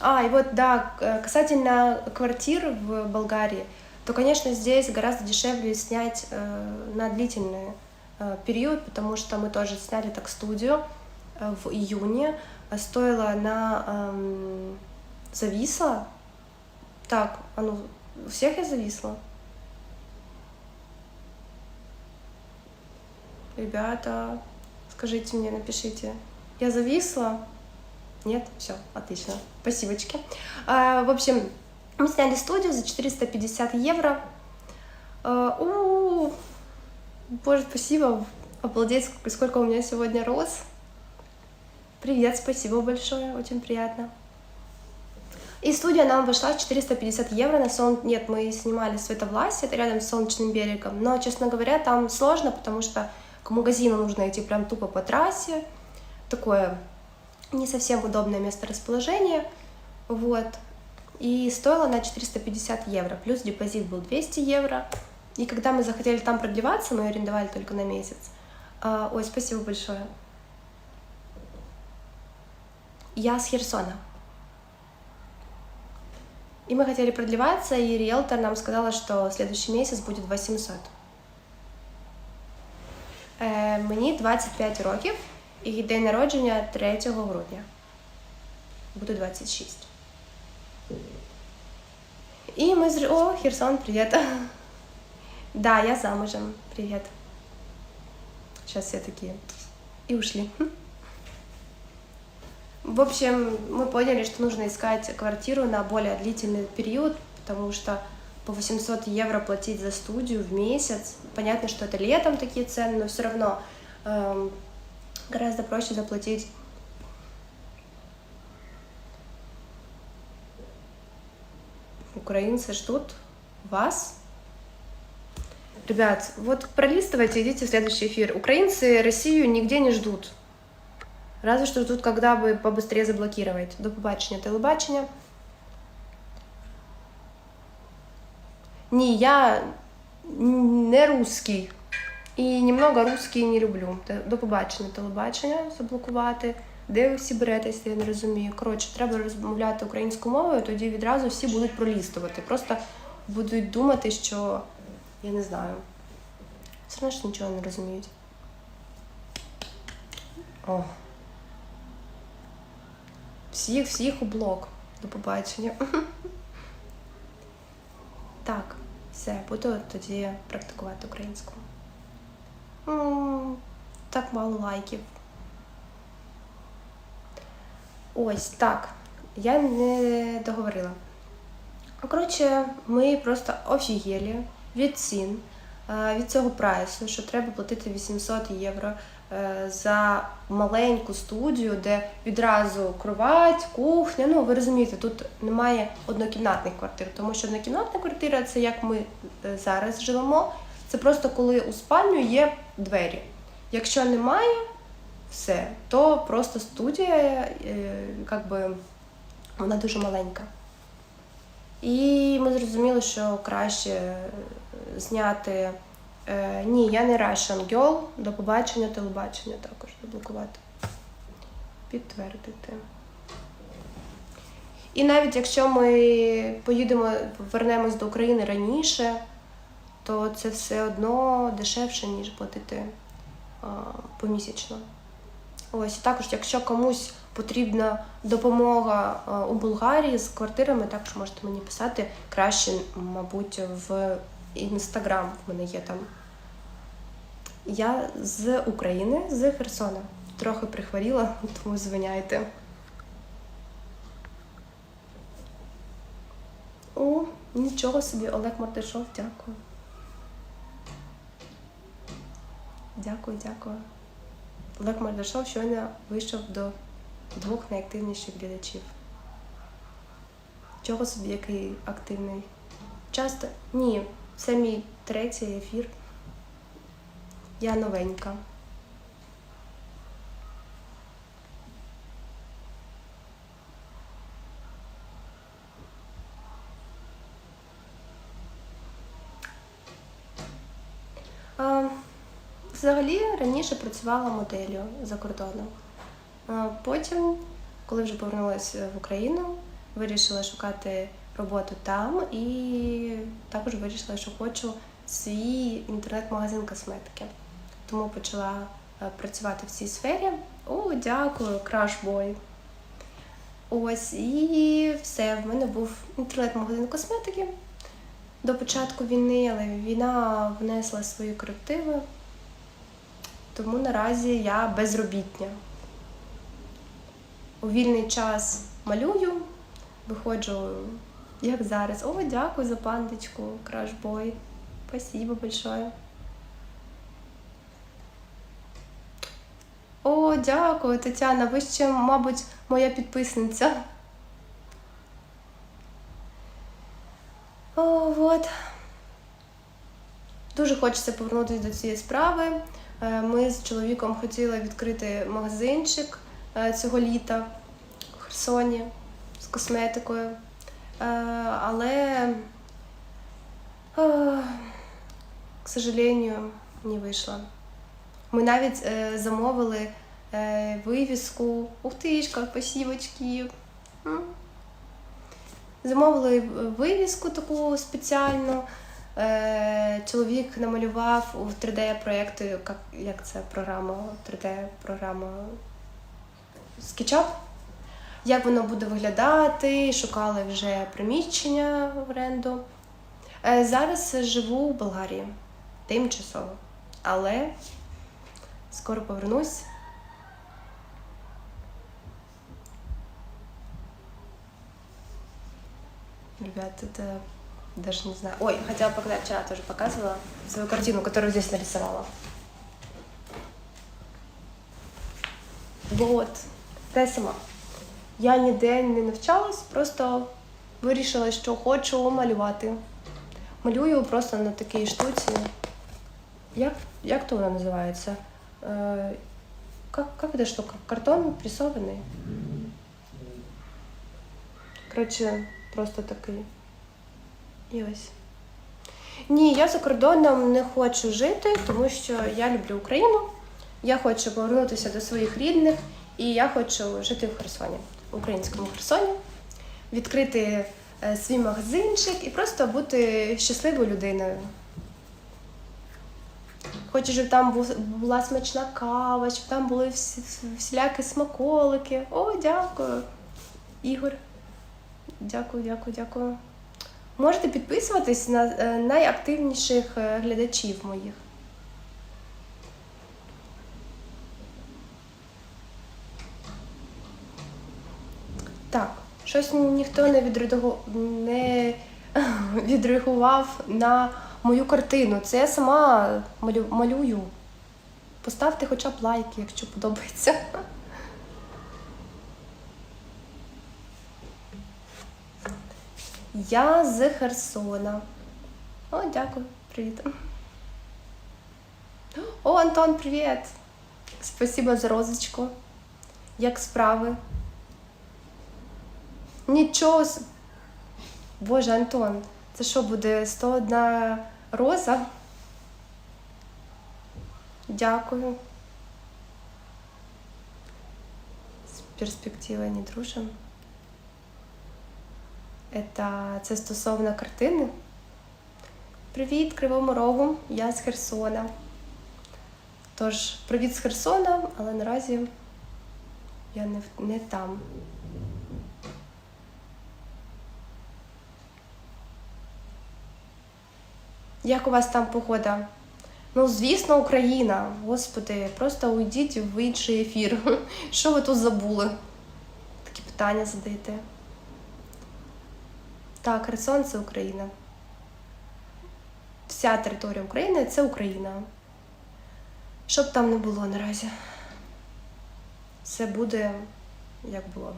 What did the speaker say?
А, и вот, да, к- касательно квартир в Болгарии, то, конечно, здесь гораздо дешевле снять э, на длительный э, период, потому что мы тоже сняли так студию э, в июне. Э, Стоило на эм, зависла. Так, ну, у всех я зависла? Ребята, скажите мне, напишите. Я зависла? Нет? Все, отлично. Спасибочки. А, в общем, мы сняли студию за 450 евро. А, у, Боже, спасибо. Обалдеть, сколько, у меня сегодня роз. Привет, спасибо большое, очень приятно. И студия нам вышла 450 евро на сон... Нет, мы снимали в Световласе, это рядом с Солнечным берегом. Но, честно говоря, там сложно, потому что к магазину нужно идти прям тупо по трассе. Такое не совсем удобное место расположения. Вот. И стоило на 450 евро. Плюс депозит был 200 евро. И когда мы захотели там продлеваться, мы арендовали только на месяц. А, ой, спасибо большое. Я с Херсона. И мы хотели продлеваться, и риэлтор нам сказала, что следующий месяц будет 800. Е, мені 25 років і день народження 3 грудня. Буду 26. І ми з... О, Херсон, привіт. Да, я замужем. Привет. Сейчас все такие. И ушли. В общем, мы поняли, что нужно искать квартиру на более длительный период, потому что по 800 евро платить за студию в месяц. Понятно, что это летом такие цены, но все равно эм, гораздо проще заплатить. Украинцы ждут вас. Ребят, вот пролистывайте, идите в следующий эфир. Украинцы Россию нигде не ждут. Разве що тут, когда би побыстрее заблокировать. До побачення, телебачення. Ні, я не русский. І немного русский не люблю. До побачення, телебачення заблокувати. Де всі беретеся, я не розумію. Коротше, треба розмовляти українською мовою, тоді відразу всі будуть пролістувати. Просто будуть думати, що я не знаю. Все одно ж нічого не розуміють. О. Всіх, всіх у блок. До побачення. Так, все, буду тоді практикувати українську. Так мало лайків. Ось так. Я не договорила. Ну, Коротше, ми просто офігелі від цін, е, від цього прайсу, що треба платити 800 євро е, за маленьку студію, де відразу кровать, кухня. Ну, ви розумієте, тут немає однокімнатних квартир, тому що однокімнатна квартира це як ми е, зараз живемо. Це просто коли у спальню є двері. Якщо немає, все, то просто студія, е, як би, вона дуже маленька. І ми зрозуміли, що краще е, зняти. Е, ні, я не Russian Girl, до побачення, телебачення також заблокувати. Підтвердити. І навіть якщо ми поїдемо, повернемось до України раніше, то це все одно дешевше, ніж платити а, помісячно. Ось також, якщо комусь потрібна допомога а, у Болгарії з квартирами, також можете мені писати краще, мабуть, в інстаграм в мене є там. Я з України, з Херсона. Трохи прихворіла, тому звиняйте. О, нічого собі, Олег Мартишов, дякую. Дякую, дякую. Олег Мардашов щойно вийшов до двох найактивніших глядачів. Чого собі який активний? Часто ні, це мій третій ефір. Я новенька. Взагалі раніше працювала моделлю за кордоном. Потім, коли вже повернулася в Україну, вирішила шукати роботу там і також вирішила, що хочу свій інтернет-магазин косметики. Тому почала е, працювати в цій сфері. О, дякую, крашбой. Ось і все. В мене був інтернет-магазин косметики до початку війни, але війна внесла свої корективи. Тому наразі я безробітня. У вільний час малюю, виходжу, як зараз. О, дякую за пандочку, крашбой. Спасибо большое. О, дякую, Тетяна. Ви ще, мабуть, моя підписниця. О, от. Дуже хочеться повернутися до цієї справи. Е, Ми з чоловіком хотіли відкрити магазинчик е, цього літа в Херсоні з косметикою. Е, Але, к сожалению, не вийшло. Ми навіть замовили вивіску. Ух тишка, спасибочки. Замовили вивіску таку спеціальну. Е, Чоловік намалював у 3D-проєкту, як, як це програма, 3D-програма SketchUp. Як воно буде виглядати, шукали вже приміщення в оренду. Е, Зараз живу в Болгарії тимчасово, але скоро повернусь. Ребят, это даже не знаю. Ой, хотела показать, вчера тоже показывала свою картину, которую здесь нарисовала. Вот. Те сама. Я ніде не навчалась, просто вирішила, що хочу малювати. Малюю просто на такій штуці. Як, як то вона називається? Е, как, как эта штука? Картон прессованный? Коротше, просто такий. І ось. Ні, я за кордоном не хочу жити, тому що я люблю Україну. Я хочу повернутися до своїх рідних, і я хочу жити в Херсоні, в українському Херсоні, відкрити е, свій магазинчик і просто бути щасливою людиною. Хочу, щоб там була смачна кава, щоб там були всі, всілякі смаколики. О, дякую. Ігор. Дякую, дякую, дякую. Можете підписуватись на е, найактивніших е, глядачів моїх. Так, щось ніхто не, відреагу... не відреагував на мою картину. Це я сама малю... малюю. Поставте хоча б лайки, якщо подобається. Я з Херсона. О, дякую, привіт. О, Антон, привіт! Спасибо за розочку. Як справи? Нічого. Боже, Антон, це що буде 101 роза? Дякую. З перспективи не дружим. Это, це стосовно картини. Привіт, Кривому Рогу, я з Херсона. Тож, привіт з Херсона, але наразі я не, не там. Як у вас там погода? Ну, звісно, Україна. Господи, просто уйдіть в інший ефір. Що ви тут забули? Такі питання задаєте. Так, Херсон це Україна. Вся територія України це Україна. Що б там не було наразі. Все буде як було.